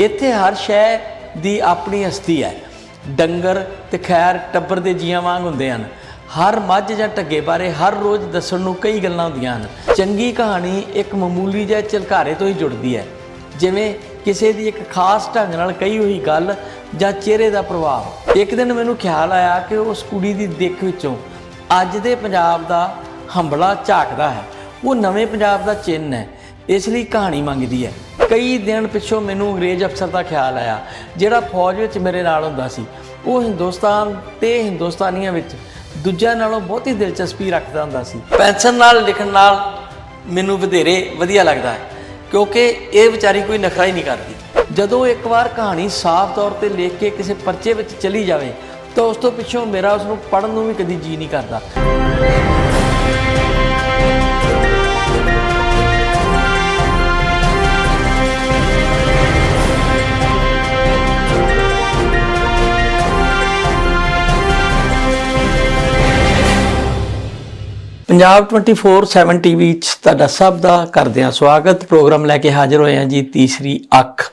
ਇੱਥੇ ਹਰ ਸ਼ੈ ਦੀ ਆਪਣੀ ਹਸਤੀ ਹੈ। ਡੰਗਰ ਤੇ ਖੈਰ ਟੱਬਰ ਦੇ ਜੀਆਂ ਵਾਂਗ ਹੁੰਦੇ ਹਨ। ਹਰ ਮੱਝ ਜਾਂ ਢੱਗੇ ਬਾਰੇ ਹਰ ਰੋਜ਼ ਦੱਸਣ ਨੂੰ ਕਈ ਗੱਲਾਂ ਹੁੰਦੀਆਂ ਹਨ। ਚੰਗੀ ਕਹਾਣੀ ਇੱਕ ਮਾਮੂਲੀ ਜਿਹੇ ਝਲਕਾਰੇ ਤੋਂ ਹੀ ਜੁੜਦੀ ਹੈ। ਜਿਵੇਂ ਕਿਸੇ ਦੀ ਇੱਕ ਖਾਸ ਢੰਗ ਨਾਲ ਕਹੀ ਹੋਈ ਗੱਲ ਜਾਂ ਚਿਹਰੇ ਦਾ ਪ੍ਰਭਾਵ। ਇੱਕ ਦਿਨ ਮੈਨੂੰ ਖਿਆਲ ਆਇਆ ਕਿ ਉਸ ਕੁੜੀ ਦੀ ਦਿੱਖ ਵਿੱਚੋਂ ਅੱਜ ਦੇ ਪੰਜਾਬ ਦਾ ਹੰਬਲਾ ਝਾਕਦਾ ਹੈ। ਉਹ ਨਵੇਂ ਪੰਜਾਬ ਦਾ ਚਿੰਨ੍ਹ ਹੈ। ਇਸ ਲਈ ਕਹਾਣੀ ਮੰਗਦੀ ਹੈ। ਕਈ ਦਿਨ ਪਿੱਛੋਂ ਮੈਨੂੰ ਅੰਗਰੇਜ਼ ਅਫਸਰ ਦਾ ਖਿਆਲ ਆਇਆ, ਜਿਹੜਾ ਫੌਜ ਵਿੱਚ ਮੇਰੇ ਨਾਲ ਹੁੰਦਾ ਸੀ। ਉਹ ਹਿੰਦੁਸਤਾਨ ਤੇ ਹਿੰਦੁਸਤਾਨੀਆਂ ਵਿੱਚ ਦੂਜਿਆਂ ਨਾਲੋਂ ਬਹੁਤੀ ਦਿਲਚਸਪੀ ਰੱਖਦਾ ਹੁੰਦਾ ਸੀ। ਪੈਨਸ਼ਨ ਨਾਲ ਲਿਖਣ ਨਾਲ ਮੈਨੂੰ ਵਧੇਰੇ ਵਧੀਆ ਲੱਗਦਾ ਹੈ, ਕਿਉਂਕਿ ਇਹ ਵਿਚਾਰੀ ਕੋਈ ਨਖਰਾ ਹੀ ਨਹੀਂ ਕਰਦੀ। ਜਦੋਂ ਇੱਕ ਵਾਰ ਕਹਾਣੀ ਸਾਫ਼ ਤੌਰ ਤੇ ਲਿਖ ਕੇ ਕਿਸੇ ਪਰਚੇ ਵਿੱਚ ਚਲੀ ਜਾਵੇ, ਤਾਂ ਉਸ ਤੋਂ ਪਿੱਛੋਂ ਮੇਰਾ ਉਸ ਨੂੰ ਪੜ੍ਹਨ ਨੂੰ ਵੀ ਕਦੀ ਜੀ ਨਹੀਂ ਕਰਦਾ। ਪੰਜਾਬ 24/7 ਟੀਵੀ 'ਚ ਤੁਹਾਡਾ ਸਭ ਦਾ ਕਰਦੇ ਹਾਂ ਸਵਾਗਤ। ਪ੍ਰੋਗਰਾਮ ਲੈ ਕੇ ਹਾਜ਼ਰ ਹੋਏ ਹਾਂ ਜੀ ਤੀਸਰੀ ਅੱਖ।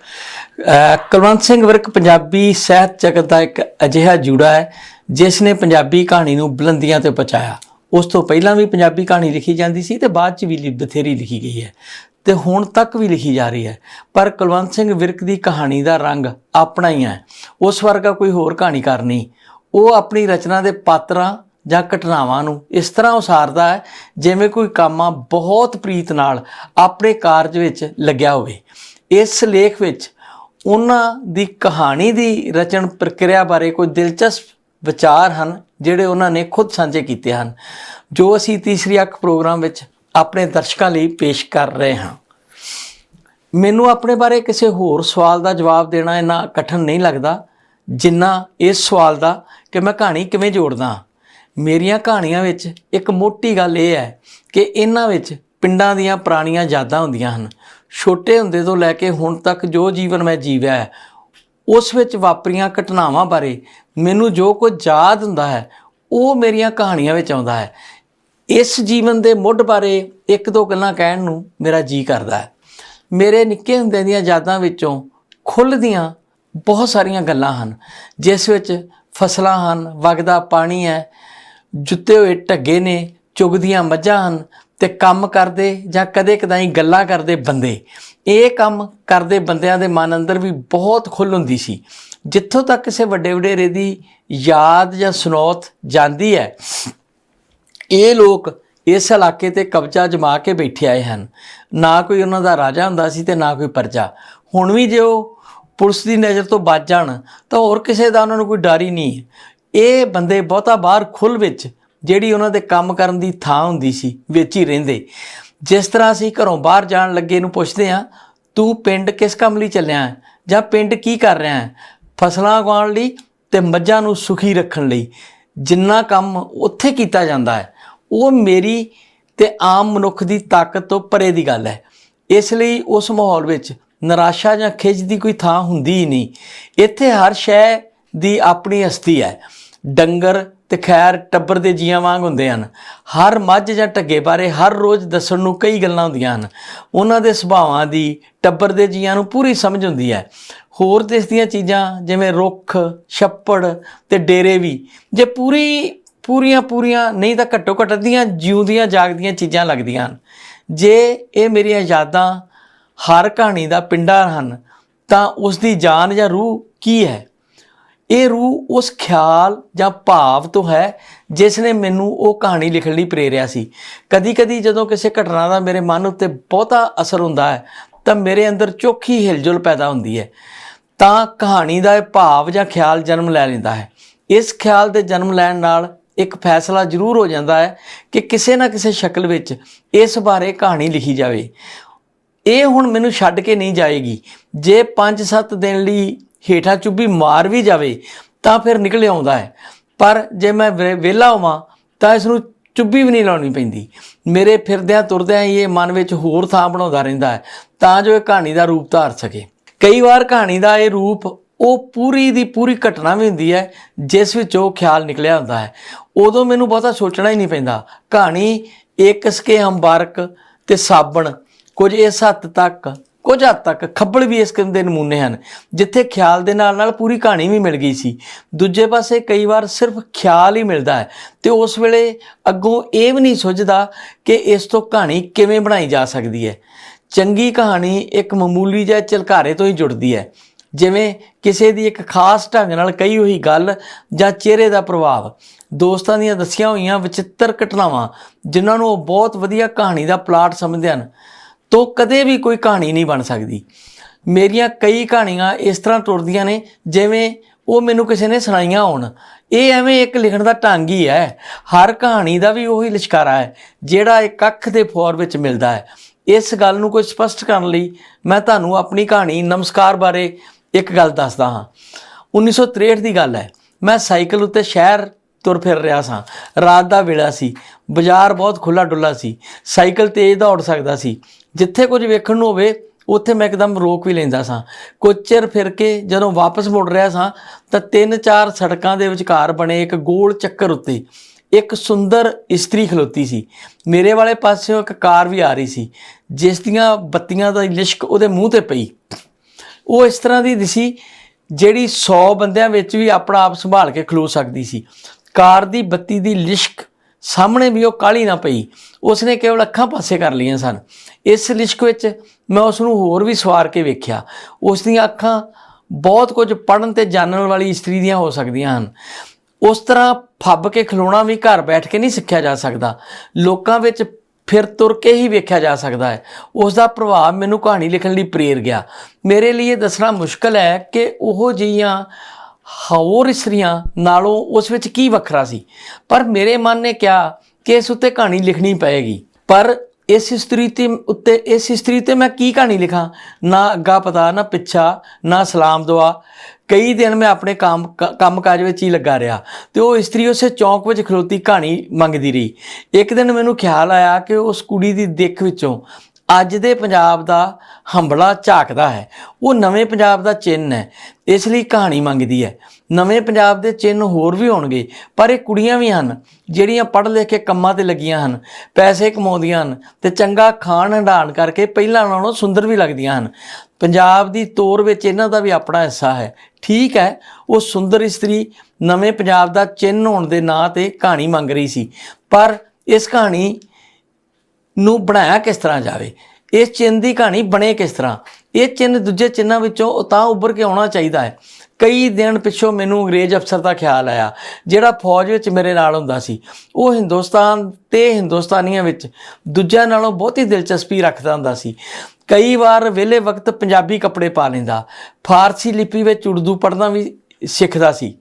ਕੁਲਵੰਤ ਸਿੰਘ ਵਿਰਕ ਪੰਜਾਬੀ ਸਾਹਿਤ ਜਗਤ ਦਾ ਇੱਕ ਅਜਿਹਾ ਜੂੜਾ ਹੈ, ਜਿਸ ਨੇ ਪੰਜਾਬੀ ਕਹਾਣੀ ਨੂੰ ਬੁਲੰਦੀਆਂ ਤੇ ਪਹੁੰਚਾਇਆ। ਉਸ ਤੋਂ ਪਹਿਲਾਂ ਵੀ ਪੰਜਾਬੀ ਕਹਾਣੀ ਲਿਖੀ ਜਾਂਦੀ ਸੀ ਤੇ ਬਾਅਦ 'ਚ ਵੀ ਲਿ- ਬਥੇਰੀ ਲਿਖੀ ਗਈ ਹੈ ਤੇ ਹੁਣ ਤੱਕ ਵੀ ਲਿਖੀ ਜਾ ਰਹੀ ਹੈ। ਪਰ ਕੁਲਵੰਤ ਸਿੰਘ ਵਿਰਕ ਦੀ ਕਹਾਣੀ ਦਾ ਰੰਗ ਆਪਣਾ ਹੀ ਹੈ। ਉਸ ਵਰਗਾ ਕੋਈ ਹੋਰ ਕਹਾਣੀਕਾਰ ਨਹੀਂ। ਉਹ ਆਪਣੀ ਰਚਨਾ ਦੇ ਪਾਤਰਾਂ ਜਾਂ ਘਟਨਾਵਾਂ ਨੂੰ ਇਸ ਤਰ੍ਹਾਂ ਉਸਾਰਦਾ ਹੈ, ਜਿਵੇਂ ਕੋਈ ਕਾਮਾ ਬਹੁਤ ਪ੍ਰੀਤ ਨਾਲ ਆਪਣੇ ਕਾਰਜ ਵਿੱਚ ਲੱਗਿਆ ਹੋਵੇ ਇਸ ਲੇਖ ਵਿੱਚ ਉਹਨਾਂ ਦੀ ਕਹਾਣੀ ਦੀ ਰਚਨ ਪ੍ਰਕਿਰਿਆ ਬਾਰੇ ਕੋਈ ਦਿਲਚਸਪ ਵਿਚਾਰ ਹਨ, ਜਿਹੜੇ ਉਹਨਾਂ ਨੇ ਖੁਦ ਸਾਂਝੇ ਕੀਤੇ ਹਨ, ਜੋ ਅਸੀਂ ਤੀਸਰੀ ਅੱਖ ਪ੍ਰੋਗਰਾਮ ਵਿੱਚ ਆਪਣੇ ਦਰਸ਼ਕਾਂ ਲਈ ਪੇਸ਼ ਕਰ ਰਹੇ ਹਾਂ ਮੈਨੂੰ ਆਪਣੇ ਬਾਰੇ ਕਿਸੇ ਹੋਰ ਸਵਾਲ ਦਾ ਜਵਾਬ ਦੇਣਾ ਇੰਨਾ ਕਠਿਨ ਨਹੀਂ ਲੱਗਦਾ, ਜਿੰਨਾ ਇਸ ਸਵਾਲ ਦਾ ਕਿ ਮੈਂ ਕਹਾਣੀ ਕਿਵੇਂ ਜੋੜਦਾ ਹਾਂ। ਮੇਰੀਆਂ ਕਹਾਣੀਆਂ ਵਿੱਚ ਇੱਕ ਮੋਟੀ ਗੱਲ ਇਹ ਹੈ ਕਿ ਇਹਨਾਂ ਵਿੱਚ ਪਿੰਡਾਂ ਦੀਆਂ ਪੁਰਾਣੀਆਂ ਯਾਦਾਂ ਹੁੰਦੀਆਂ ਹਨ। ਛੋਟੇ ਹੁੰਦੇ ਤੋਂ ਲੈ ਕੇ ਹੁਣ ਤੱਕ ਜੋ ਜੀਵਨ ਮੈਂ ਜੀਵਿਆ ਹੈ, ਉਸ ਵਿੱਚ ਵਾਪਰੀਆਂ ਘਟਨਾਵਾਂ ਬਾਰੇ ਮੈਨੂੰ ਜੋ ਕੁਝ ਯਾਦ ਹੁੰਦਾ ਹੈ, ਉਹ ਮੇਰੀਆਂ ਕਹਾਣੀਆਂ ਵਿੱਚ ਆਉਂਦਾ ਹੈ। ਇਸ ਜੀਵਨ ਦੇ ਮੁੱਢ ਬਾਰੇ ਇੱਕ ਦੋ ਗੱਲਾਂ ਕਹਿਣ ਨੂੰ ਮੇਰਾ ਜੀ ਕਰਦਾ ਹੈ। ਮੇਰੇ ਨਿੱਕੇ ਹੁੰਦੇ ਦੀਆਂ ਯਾਦਾਂ ਵਿੱਚੋਂ ਖੁੱਲ੍ਹਦੀਆਂ ਬਹੁਤ ਸਾਰੀਆਂ ਗੱਲਾਂ ਹਨ, ਜਿਸ ਵਿੱਚ ਫਸਲਾਂ ਹਨ, ਵਗਦਾ ਪਾਣੀ ਹੈ ਜੁੱਤੇ ਹੋਏ ਢੱਗੇ ਨੇ, ਚੁਗਦੀਆਂ ਮੱਝਾਂ ਹਨ ਤੇ ਕੰਮ ਕਰਦੇ ਜਾਂ ਕਦੇ ਕਦਾਈ ਗੱਲਾਂ ਕਰਦੇ ਬੰਦੇ। ਇਹ ਕੰਮ ਕਰਦੇ ਬੰਦਿਆਂ ਦੇ ਮਨ ਅੰਦਰ ਵੀ ਬਹੁਤ ਖੁੱਲ੍ਹ ਹੁੰਦੀ ਸੀ। ਜਿੱਥੋਂ ਤੱਕ ਕਿਸੇ ਵੱਡੇ ਵਡੇਰੇ ਦੀ ਯਾਦ ਜਾਂ ਸੁਨੋਤ ਜਾਂਦੀ ਹੈ, ਇਹ ਲੋਕ ਇਸ ਇਲਾਕੇ ਤੇ ਕਬਜ਼ਾ ਜਮਾ ਕੇ ਬੈਠੇ ਆਏ ਹਨ। ਨਾ ਕੋਈ ਉਹਨਾਂ ਦਾ ਰਾਜਾ ਹੁੰਦਾ ਸੀ ਤੇ ਨਾ ਕੋਈ ਪਰਜਾ। ਹੁਣ ਵੀ ਜੇ ਉਹ ਪੁਲਿਸ ਦੀ ਨਜ਼ਰ ਤੋਂ ਬਚ ਜਾਣ, ਤਾਂ ਹੋਰ ਕਿਸੇ ਦਾ ਉਹਨਾਂ ਨੂੰ ਕੋਈ ਡਰ ਹੀ ਨਹੀਂ। ਇਹ ਬੰਦੇ ਬਹੁਤਾ ਬਾਹਰ ਖੁੱਲ ਵਿੱਚ ਜਿਹੜੀ ਉਹਨਾਂ ਦੇ ਕੰਮ ਕਰਨ ਦੀ ਥਾਂ ਹੁੰਦੀ ਸੀ, ਵਿੱਚ ਹੀ ਰਹਿੰਦੇ। ਜਿਸ ਤਰ੍ਹਾਂ ਅਸੀਂ ਘਰੋਂ ਬਾਹਰ ਜਾਣ ਲੱਗੇ ਨੂੰ ਪੁੱਛਦੇ ਹਾਂ, ਤੂੰ ਪਿੰਡ ਕਿਸ ਕੰਮ ਲਈ ਚੱਲਿਆ ਜਾਂ ਪਿੰਡ ਕੀ ਕਰ ਰਿਹਾ ਹੈ? ਫਸਲਾਂ ਉਗਾਉਣ ਲਈ ਤੇ ਮੱਝਾਂ ਨੂੰ ਸੁਖੀ ਰੱਖਣ ਲਈ। ਜਿੰਨਾ ਕੰਮ ਉੱਥੇ ਕੀਤਾ ਜਾਂਦਾ ਹੈ, ਉਹ ਮੇਰੀ ਤੇ ਆਮ ਮਨੁੱਖ ਦੀ ਤਾਕਤ ਤੋਂ ਪਰੇ ਦੀ ਗੱਲ ਹੈ। ਇਸ ਲਈ ਉਸ ਮਾਹੌਲ ਵਿੱਚ ਨਿਰਾਸ਼ਾ ਜਾਂ ਖਿੱਚ ਦੀ ਕੋਈ ਥਾਂ ਹੁੰਦੀ ਹੀ ਨਹੀਂ। ਇੱਥੇ ਹਰ ਸ਼ੈ ਦੀ ਆਪਣੀ ਹਸਤੀ ਹੈ। ਡੰਗਰ ਤੇ ਖੈਰ ਟੱਬਰ ਦੇ ਜੀਆਂ ਵਾਂਗ ਹੁੰਦੇ ਹਨ। ਹਰ ਮੱਝ ਜਾਂ ਢੱਗੇ ਬਾਰੇ ਹਰ ਰੋਜ਼ ਦੱਸਣ ਨੂੰ ਕਈ ਗੱਲਾਂ ਹੁੰਦੀਆਂ ਹਨ। ਉਹਨਾਂ ਦੇ ਸੁਭਾਵਾਂ ਦੀ ਟੱਬਰ ਦੇ ਜੀਆਂ ਨੂੰ ਪੂਰੀ ਸਮਝ ਹੁੰਦੀ ਹੈ। ਹੋਰ ਦੇਸ਼ ਦੀਆਂ ਚੀਜ਼ਾਂ ਜਿਵੇਂ ਰੁੱਖ, ਛੱਪੜ ਤੇ ਡੇਰੇ ਵੀ, ਜੇ ਪੂਰੀ, ਪੂਰੀਆਂ ਪੂਰੀਆਂ ਨਹੀਂ ਤਾਂ ਘੱਟੋ ਘੱਟ ਦੀਆਂ ਜਿਉਂਦੀਆਂ, ਜਾਗਦੀਆਂ ਚੀਜ਼ਾਂ ਲੱਗਦੀਆਂ ਹਨ। ਜੇ ਇਹ ਮੇਰੀਆਂ ਯਾਦਾਂ ਹਰ ਕਹਾਣੀ ਦਾ ਪਿੰਡਾ ਹਨ, ਤਾਂ ਉਸ ਦੀ ਜਾਨ ਜਾਂ ਰੂਹ ਕੀ ਹੈ? ਇਹ ਰੂਹ ਉਸ ਖਿਆਲ ਜਾਂ ਭਾਵ ਤੋਂ ਹੈ ਜਿਸ ਨੇ ਮੈਨੂੰ ਉਹ ਕਹਾਣੀ ਲਿਖਣ ਲਈ ਪ੍ਰੇਰਿਆ ਸੀ। ਕਦੀ-ਕਦੀ ਜਦੋਂ ਕਿਸੇ ਘਟਨਾ ਦਾ ਮੇਰੇ ਮਨ ਉੱਤੇ ਬਹੁਤਾ ਅਸਰ ਹੁੰਦਾ ਹੈ, ਤਾਂ ਮੇਰੇ ਅੰਦਰ ਚੋਖੀ ਹਿਲਜੁਲ ਪੈਦਾ ਹੁੰਦੀ ਹੈ। ਤਾਂ ਕਹਾਣੀ ਦਾ ਇਹ ਭਾਵ ਜਾਂ ਖਿਆਲ ਜਨਮ ਲੈ ਲੈਂਦਾ ਹੈ। ਇਸ ਖਿਆਲ ਦੇ ਜਨਮ ਲੈਣ ਨਾਲ ਇੱਕ ਫੈਸਲਾ ਜ਼ਰੂਰ ਹੋ ਜਾਂਦਾ ਹੈ ਕਿ ਕਿਸੇ ਨਾ ਕਿਸੇ ਸ਼ਕਲ ਵਿੱਚ ਇਸ ਬਾਰੇ ਕਹਾਣੀ ਲਿਖੀ ਜਾਵੇ। ਇਹ ਹੁਣ ਮੈਨੂੰ ਛੱਡ ਕੇ ਨਹੀਂ ਜਾਏਗੀ। ਜੇ 5-7 ਦਿਨ ਲਈ ਹੇਠਾਂ ਚੁੱਭੀ ਮਾਰ ਵੀ ਜਾਵੇ, ਤਾਂ ਫਿਰ ਨਿਕਲ ਆਉਂਦਾ ਹੈ। ਪਰ ਜੇ ਮੈਂ ਵੇ- ਵਿਹਲਾ ਹੋਵਾਂ, ਤਾਂ ਇਸ ਨੂੰ ਚੁੱਭੀ ਵੀ ਨਹੀਂ ਲਾਉਣੀ ਪੈਂਦੀ। ਮੇਰੇ ਫਿਰਦਿਆਂ ਤੁਰਦਿਆਂ ਹੀ ਇਹ ਮਨ ਵਿੱਚ ਹੋਰ ਥਾਂ ਬਣਾਉਂਦਾ ਰਹਿੰਦਾ ਹੈ, ਤਾਂ ਜੋ ਇਹ ਕਹਾਣੀ ਦਾ ਰੂਪ ਧਾਰ ਸਕੇ। ਕਈ ਵਾਰ ਕਹਾਣੀ ਦਾ ਇਹ ਰੂਪ, ਉਹ ਪੂਰੀ ਦੀ ਪੂਰੀ ਘਟਨਾ ਵੀ ਹੁੰਦੀ ਹੈ, ਜਿਸ ਵਿੱਚ ਉਹ ਖਿਆਲ ਨਿਕਲਿਆ ਹੁੰਦਾ ਹੈ। ਉਦੋਂ ਮੈਨੂੰ ਬਹੁਤਾ ਸੋਚਣਾ ਹੀ ਨਹੀਂ ਪੈਂਦਾ। ਕਹਾਣੀ ਇੱਕ ਸਕੇ ਹੰਬਾਰਕ ਤੇ ਸਾਬਣ, ਕੁਝ ਇਸ ਹੱਦ ਤੱਕ ਕੁਝ ਹੱਦ ਤੱਕ ਖੱਬਲ ਵੀ ਇਸ ਕਿਸਮ ਦੇ ਨਮੂਨੇ ਹਨ, ਜਿੱਥੇ ਖਿਆਲ ਦੇ ਨਾਲ ਨਾਲ ਪੂਰੀ ਕਹਾਣੀ ਵੀ ਮਿਲ ਗਈ ਸੀ। ਦੂਜੇ ਪਾਸੇ ਕਈ ਵਾਰ ਸਿਰਫ ਖਿਆਲ ਹੀ ਮਿਲਦਾ ਹੈ ਤੇ ਉਸ ਵੇਲੇ ਅੱਗੋਂ ਇਹ ਵੀ ਨਹੀਂ ਸੁਝਦਾ ਕਿ ਇਸ ਤੋਂ ਕਹਾਣੀ ਕਿਵੇਂ ਬਣਾਈ ਜਾ ਸਕਦੀ ਹੈ। ਚੰਗੀ ਕਹਾਣੀ ਇੱਕ ਮਾਮੂਲੀ ਜਿਹੇ ਝਲਕਾਰੇ ਤੋਂ ਹੀ ਜੁੜਦੀ ਹੈ, ਜਿਵੇਂ ਕਿਸੇ ਦੀ ਇੱਕ ਖਾਸ ਢੰਗ ਨਾਲ ਕਹੀ ਹੋਈ ਗੱਲ ਜਾਂ ਚਿਹਰੇ ਦਾ ਪ੍ਰਭਾਵ। ਦੋਸਤਾਂ ਦੀਆਂ ਦੱਸੀਆਂ ਹੋਈਆਂ ਵਿਚਿੱਤਰ ਘਟਨਾਵਾਂ, ਜਿਨ੍ਹਾਂ ਨੂੰ ਉਹ ਬਹੁਤ ਵਧੀਆ ਕਹਾਣੀ ਦਾ ਪਲਾਟ ਸਮਝਦੇ ਹਨ। ਤੋਂ ਕਦੇ ਵੀ ਕੋਈ ਕਹਾਣੀ ਨਹੀਂ ਬਣ ਸਕਦੀ। ਮੇਰੀਆਂ ਕਈ ਕਹਾਣੀਆਂ ਇਸ ਤਰ੍ਹਾਂ ਤੁਰਦੀਆਂ ਨੇ, ਜਿਵੇਂ ਉਹ ਮੈਨੂੰ ਕਿਸੇ ਨੇ ਸੁਣਾਈਆਂ ਹੋਣ। ਇਹ ਐਵੇਂ ਇੱਕ ਲਿਖਣ ਦਾ ਢੰਗ ਹੀ ਹੈ। ਹਰ ਕਹਾਣੀ ਦਾ ਵੀ ਉਹੀ ਲਿਸ਼ਕਾਰਾ ਹੈ, ਜਿਹੜਾ ਇੱਕ ਅੱਖ ਦੇ ਫੋਰ ਵਿੱਚ ਮਿਲਦਾ ਹੈ। ਇਸ ਗੱਲ ਨੂੰ ਕੋਈ ਸਪਸ਼ਟ ਕਰਨ ਲਈ ਮੈਂ ਤੁਹਾਨੂੰ ਆਪਣੀ ਕਹਾਣੀ ਨਮਸਕਾਰ ਬਾਰੇ ਇੱਕ ਗੱਲ ਦੱਸਦਾ ਹਾਂ। 1963 ਦੀ ਗੱਲ ਹੈ, ਮੈਂ ਸਾਈਕਲ ਉੱਤੇ ਸ਼ਹਿਰ ਤੁਰ ਫਿਰ ਰਿਹਾ ਸਾਂ। ਰਾਤ ਦਾ ਵੇਲਾ ਸੀ, ਬਾਜ਼ਾਰ ਬਹੁਤ ਖੁੱਲਾ ਡੁੱਲਾ ਸੀ। ਸਾਈਕਲ ਤੇਜ਼ ਦੌੜ ਸਕਦਾ ਸੀ। ਜਿੱਥੇ ਕੁਝ ਵੇਖਣ ਨੂੰ ਹੋਵੇ, ਉੱਥੇ ਮੈਂ ਇੱਕਦਮ ਰੋਕ ਵੀ ਲੈਂਦਾ ਸਾਂ। ਕੁਝ ਚਿਰ ਫਿਰ ਕੇ ਜਦੋਂ ਵਾਪਸ ਮੁੜ ਰਿਹਾ ਸਾਂ, ਤਾਂ ਤਿੰਨ ਚਾਰ ਸੜਕਾਂ ਦੇ ਵਿਚਕਾਰ ਬਣੇ ਇੱਕ ਗੋਲ ਚੱਕਰ ਉੱਤੇ ਇੱਕ ਸੁੰਦਰ ਇਸਤਰੀ ਖਲੋਤੀ ਸੀ। ਮੇਰੇ ਵਾਲੇ ਪਾਸਿਓਂ ਇੱਕ ਕਾਰ ਵੀ ਆ ਰਹੀ ਸੀ, ਜਿਸ ਦੀਆਂ ਬੱਤੀਆਂ ਦਾ ਲਿਸ਼ਕ ਉਹਦੇ ਮੂੰਹ ਤੇ ਪਈ। ਉਹ ਇਸ ਤਰ੍ਹਾਂ ਦੀ ਦਿਸੀ ਜਿਹੜੀ 100 ਬੰਦਿਆਂ ਵਿੱਚ ਵੀ ਆਪਣਾ ਆਪ ਸੰਭਾਲ ਕੇ ਖਲੋ ਸਕਦੀ ਸੀ। ਕਾਰ ਦੀ ਬੱਤੀ ਦੀ ਲਿਸ਼ਕ ਸਾਹਮਣੇ ਵੀ ਉਹ ਕਾਲੀ ਨਾ ਪਈ। ਉਸਨੇ ਕੇਵਲ ਅੱਖਾਂ ਪਾਸੇ ਕਰ ਲਈਆਂ ਸਨ। ਇਸ ਲਿਸ਼ਕ ਵਿੱਚ ਮੈਂ ਉਸ ਨੂੰ ਹੋਰ ਵੀ ਸਵਾਰ ਕੇ ਵੇਖਿਆ। ਉਸ ਦੀਆਂ ਅੱਖਾਂ ਬਹੁਤ ਕੁਝ ਪੜਨ ਤੇ ਜਾਣਨ ਵਾਲੀ ਇਸਤਰੀ ਦੀਆਂ ਹੋ ਸਕਦੀਆਂ ਹਨ। ਉਸ ਤਰ੍ਹਾਂ ਫੱਬ ਕੇ ਖਲੋਣਾ ਵੀ ਘਰ ਬੈਠ ਕੇ ਨਹੀਂ ਸਿੱਖਿਆ ਜਾ ਸਕਦਾ। ਲੋਕਾਂ ਵਿੱਚ ਫਿਰ ਤੁਰ ਕੇ ਹੀ ਵੇਖਿਆ ਜਾ ਸਕਦਾ ਹੈ। ਉਸ ਦਾ ਪ੍ਰਭਾਵ ਮੈਨੂੰ ਕਹਾਣੀ ਲਿਖਣ ਲਈ ਪ੍ਰੇਰ ਗਿਆ। ਮੇਰੇ ਲਈ ਇਹ ਦੱਸਣਾ ਮੁਸ਼ਕਲ ਹੈ ਕਿ ਉਹ ਜਿਹੀਆਂ ਹੋਰ ਇਸਤਰੀਆਂ ਨਾਲੋਂ ਉਸ ਵਿੱਚ ਕੀ ਵੱਖਰਾ ਸੀ? ਪਰ ਮੇਰੇ ਮਨ ਨੇ ਕਿਹਾ ਕਿ ਇਸ ਉੱਤੇ ਕਹਾਣੀ ਲਿਖਣੀ ਪਏਗੀ। ਪਰ ਇਸ ਇਸਤਰੀ ਤੇ ਉੱਤੇ, ਇਸ ਇਸਤਰੀ ਤੇ ਮੈਂ ਕੀ ਕਹਾਣੀ ਲਿਖਾਂ? ਨਾ ਅੱਗਾ ਪਤਾ, ਨਾ ਪਿੱਛਾ, ਨਾ ਸਲਾਮ ਦੁਆ। ਕਈ ਦਿਨ ਮੈਂ ਆਪਣੇ ਕੰਮ ਕ- ਕੰਮਕਾਜ ਵਿੱਚ ਹੀ ਲੱਗਾ ਰਿਹਾ ਤੇ ਉਹ ਇਸਤਰੀ ਉਸੇ ਚੌਂਕ ਵਿੱਚ ਖਲੋਤੀ ਕਹਾਣੀ ਮੰਗਦੀ ਰਹੀ। ਇੱਕ ਦਿਨ ਮੈਨੂੰ ਖਿਆਲ ਆਇਆ ਕਿ ਉਸ ਕੁੜੀ ਦੀ ਦਿੱਖ ਵਿੱਚੋਂ ਅੱਜ ਦੇ ਪੰਜਾਬ ਦਾ ਹੰਬਲਾ ਝਾਕਦਾ ਹੈ। ਉਹ ਨਵੇਂ ਪੰਜਾਬ ਦਾ ਚਿੰਨ੍ਹ ਹੈ। ਇਸ ਲਈ ਕਹਾਣੀ ਮੰਗਦੀ ਹੈ। ਨਵੇਂ ਪੰਜਾਬ ਦੇ ਚਿੰਨ੍ਹ ਹੋਰ ਵੀ ਹੋਣਗੇ, ਪਰ ਇਹ ਕੁੜੀਆਂ ਵੀ ਹਨ, ਜਿਹੜੀਆਂ ਪੜ੍ਹ ਲਿਖ ਕੇ ਕੰਮਾਂ ਤੇ ਲੱਗੀਆਂ ਹਨ। ਪੈਸੇ ਕਮਾਉਂਦੀਆਂ ਹਨ ਤੇ ਚੰਗਾ ਖਾਣ ਹੰਡਾਣ ਕਰਕੇ ਪਹਿਲਾਂ ਨਾਲੋਂ ਸੁੰਦਰ ਵੀ ਲੱਗਦੀਆਂ ਹਨ। ਪੰਜਾਬ ਦੀ ਤੋਰ ਵਿੱਚ ਇਹਨਾਂ ਦਾ ਵੀ ਆਪਣਾ ਹਿੱਸਾ ਹੈ। ਠੀਕ ਹੈ, ਉਹ ਸੁੰਦਰ ਇਸਤਰੀ ਨਵੇਂ ਪੰਜਾਬ ਦਾ ਚਿੰਨ੍ਹ ਹੋਣ ਦੇ ਨਾਂ ਤੇ ਕਹਾਣੀ ਮੰਗ ਰਹੀ ਸੀ। ਪਰ ਇਸ ਕਹਾਣੀ ਨੂੰ ਬਣਾਇਆ ਕਿਸ ਤਰ੍ਹਾਂ ਜਾਵੇ? ਇਸ ਚਿੰਨ ਦੀ ਕਹਾਣੀ ਬਣੇ ਕਿਸ ਤਰ੍ਹਾਂ? ਇਹ ਚਿੰਨ ਦੂਜੇ ਚਿੰਨਾਂ ਵਿੱਚੋਂ ਉਤਾਂ ਉੱਭਰ ਕੇ ਆਉਣਾ ਚਾਹੀਦਾ ਹੈ। ਕਈ ਦਿਨ ਪਿੱਛੋਂ ਮੈਨੂੰ ਅੰਗਰੇਜ਼ ਅਫਸਰ ਦਾ ਖਿਆਲ ਆਇਆ, ਜਿਹੜਾ ਫੌਜ ਵਿੱਚ ਮੇਰੇ ਨਾਲ ਹੁੰਦਾ ਸੀ। ਉਹ ਹਿੰਦੁਸਤਾਨ ਤੇ ਹਿੰਦੁਸਤਾਨੀਆਂ ਵਿੱਚ ਦੂਜਿਆਂ ਨਾਲੋਂ ਬਹੁਤੀ ਦਿਲਚਸਪੀ ਰੱਖਦਾ ਹੁੰਦਾ ਸੀ। ਕਈ ਵਾਰ ਵਿਹਲੇ ਵਕਤ ਪੰਜਾਬੀ ਕੱਪੜੇ ਪਾ ਲੈਂਦਾ। ਫਾਰਸੀ ਲਿਪੀ ਵਿੱਚ ਉਰਦੂ ਪੜ੍ਹਨਾ ਵੀ ਸਿੱਖਦਾ ਸੀ।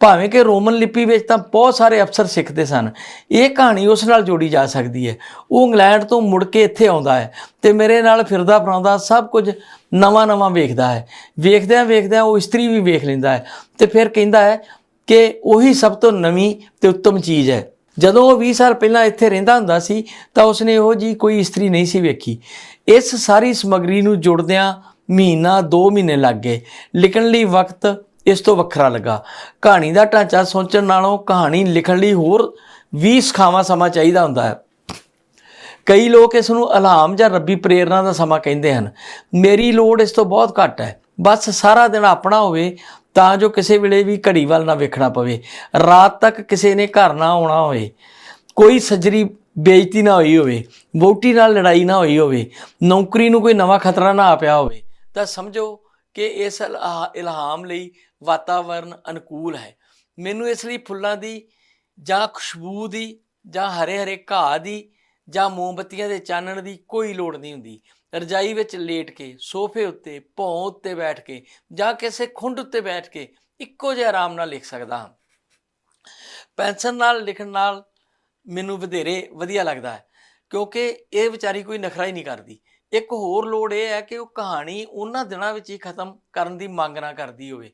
ਭਾਵੇਂ ਕਿ ਰੋਮਨ ਲਿਪੀ ਵਿੱਚ ਤਾਂ ਬਹੁਤ ਸਾਰੇ ਅਫਸਰ ਸਿੱਖਦੇ ਸਨ। ਇਹ ਕਹਾਣੀ ਉਸ ਨਾਲ ਜੋੜੀ ਜਾ ਸਕਦੀ ਹੈ। ਉਹ ਇੰਗਲੈਂਡ ਤੋਂ ਮੁੜ ਕੇ ਇੱਥੇ ਆਉਂਦਾ ਹੈ ਤੇ ਮੇਰੇ ਨਾਲ ਫਿਰਦਾ ਫਰਾਉਂਦਾ ਸਭ ਕੁਝ ਨਵਾਂ-ਨਵਾਂ ਵੇਖਦਾ ਹੈ। ਵੇਖਦਿਆਂ ਵੇਖਦਿਆਂ ਉਹ ਇਸਤਰੀ ਵੀ ਵੇਖ ਲੈਂਦਾ ਹੈ ਤੇ ਫਿਰ ਕਹਿੰਦਾ ਹੈ ਕਿ ਉਹੀ ਸਭ ਤੋਂ ਨਵੀਂ ਤੇ ਉੱਤਮ ਚੀਜ਼ ਹੈ। ਜਦੋਂ ਉਹ 20 ਸਾਲ ਪਹਿਲਾਂ ਇੱਥੇ ਰਹਿੰਦਾ ਹੁੰਦਾ ਸੀ ਤਾਂ ਉਸਨੇ ਇਹੋ ਜੀ ਕੋਈ ਇਸਤਰੀ ਨਹੀਂ ਸੀ ਵੇਖੀ। ਇਸ ਸਾਰੀ ਸਮੱਗਰੀ ਨੂੰ ਜੁੜਦਿਆਂ ਮਹੀਨਾ 2 ਮਹੀਨੇ ਲੱਗ ਗਏ। ਲਿਖਣ ਲਈ ਵਕਤ ਇਸ ਤੋਂ ਵੱਖਰਾ ਲੱਗਾ। ਕਹਾਣੀ ਦਾ ਢਾਂਚਾ ਸੋਚਣ ਨਾਲੋਂ ਕਹਾਣੀ ਲਿਖਣ ਲਈ ਹੋਰ 20 ਸਿਖਾਵਾਂ ਸਮਾਂ ਚਾਹੀਦਾ ਹੁੰਦਾ ਹੈ। ਕਈ ਲੋਕ ਇਸ ਨੂੰ ਇਲਹਾਮ ਜਾਂ ਰੱਬੀ ਪ੍ਰੇਰਣਾ ਦਾ ਸਮਾਂ ਕਹਿੰਦੇ ਹਨ। ਮੇਰੀ ਲੋੜ ਇਸ ਤੋਂ ਬਹੁਤ ਘੱਟ ਹੈ। ਬਸ ਸਾਰਾ ਦਿਨ ਆਪਣਾ ਹੋਵੇ ਤਾਂ ਜੋ ਕਿਸੇ ਵੇਲੇ ਵੀ ਘੜੀ ਵੱਲ ਨਾ ਵੇਖਣਾ ਪਵੇ। ਰਾਤ ਤੱਕ ਕਿਸੇ ਨੇ ਘਰ ਨਾ ਆਉਣਾ ਹੋਵੇ। ਕੋਈ ਸੱਜਰੀ ਬੇਇੱਜ਼ਤੀ ਨਾ ਹੋਈ ਹੋਵੇ। ਵੋਟੀ ਨਾਲ ਲੜਾਈ ਨਾ ਹੋਈ ਹੋਵੇ। ਨੌਕਰੀ ਨੂੰ ਕੋਈ ਨਵਾਂ ਖਤਰਾ ਨਾ ਆ ਪਿਆ ਹੋਵੇ। ਤਾਂ ਸਮਝੋ ਕਿ ਇਸ ਇਲਹਾ- ਇਲਹਾਮ ਲਈ ਵਾਤਾਵਰਨ ਅਨੁਕੂਲ ਹੈ। ਮੈਨੂੰ ਇਸ ਲਈ ਫੁੱਲਾਂ ਦੀ ਜਾਂ ਖੁਸ਼ਬੂ ਦੀ ਜਾਂ ਹਰੇ ਹਰੇ ਘਾਹ ਦੀ ਜਾਂ ਮੋਮਬੱਤੀਆਂ ਦੇ ਚਾਨਣ ਦੀ ਕੋਈ ਲੋੜ ਨਹੀਂ ਹੁੰਦੀ। ਰਜਾਈ ਵਿੱਚ ਲੇਟ ਕੇ, ਸੋਫੇ ਉੱਤੇ, ਭੌਂ ਉੱਤੇ ਬੈਠ ਕੇ ਜਾਂ ਕਿਸੇ ਖੁੰਡ ਉੱਤੇ ਬੈਠ ਕੇ ਇੱਕੋ ਜਿਹੇ ਆਰਾਮ ਨਾਲ ਲਿਖ ਸਕਦਾ ਹਾਂ। ਪੈਨਸਲ ਨਾਲ ਲਿਖਣ ਨਾਲ ਮੈਨੂੰ ਵਧੇਰੇ ਵਧੀਆ ਲੱਗਦਾ ਹੈ, ਕਿਉਂਕਿ ਇਹ ਵਿਚਾਰੀ ਕੋਈ ਨਖਰਾ ਹੀ ਨਹੀਂ ਕਰਦੀ। ਇੱਕ ਹੋਰ ਲੋੜ ਇਹ ਹੈ ਕਿ ਉਹ ਕਹਾਣੀ ਉਹਨਾਂ ਦਿਨਾਂ ਵਿੱਚ ਹੀ ਖਤਮ ਕਰਨ ਦੀ ਮੰਗ ਨਾ ਕਰਦੀ ਹੋਵੇ।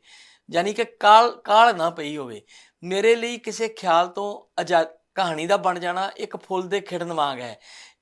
ਯਾਨੀ ਕਿ ਕਾਲ ਕਾਲ ਨਾ ਪਈ ਹੋਵੇ। ਮੇਰੇ ਲਈ ਕਿਸੇ ਖਿਆਲ ਤੋਂ ਆਜ਼ਾ ਕਹਾਣੀ ਦਾ ਬਣ ਜਾਣਾ ਇੱਕ ਫੁੱਲ ਦੇ ਖਿੜਨ ਵਾਂਗ ਹੈ।